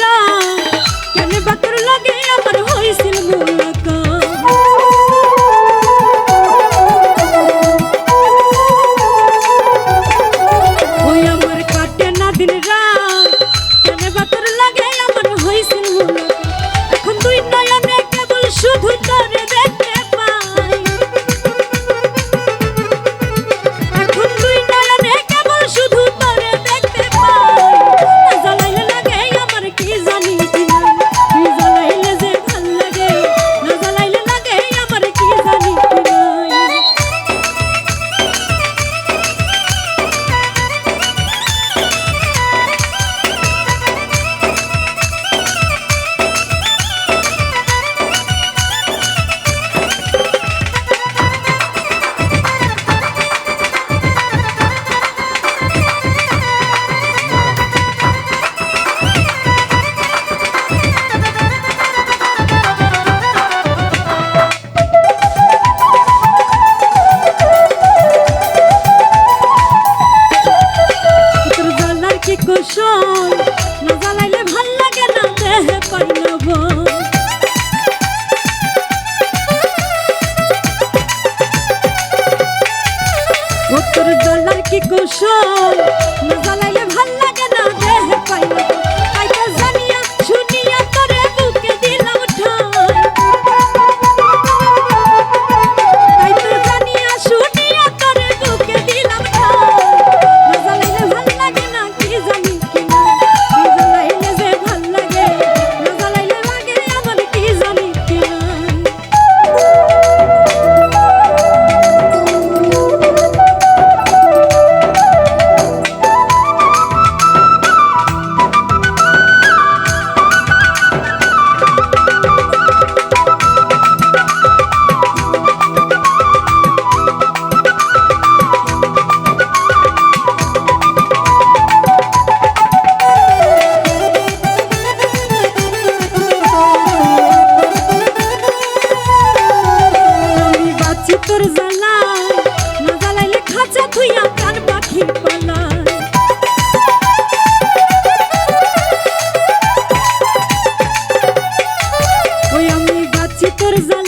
রাম দূষণ অন্তর জ্বালায় না জ্বালাইলে খাঁচা থুইয়া তোর জ্বালা।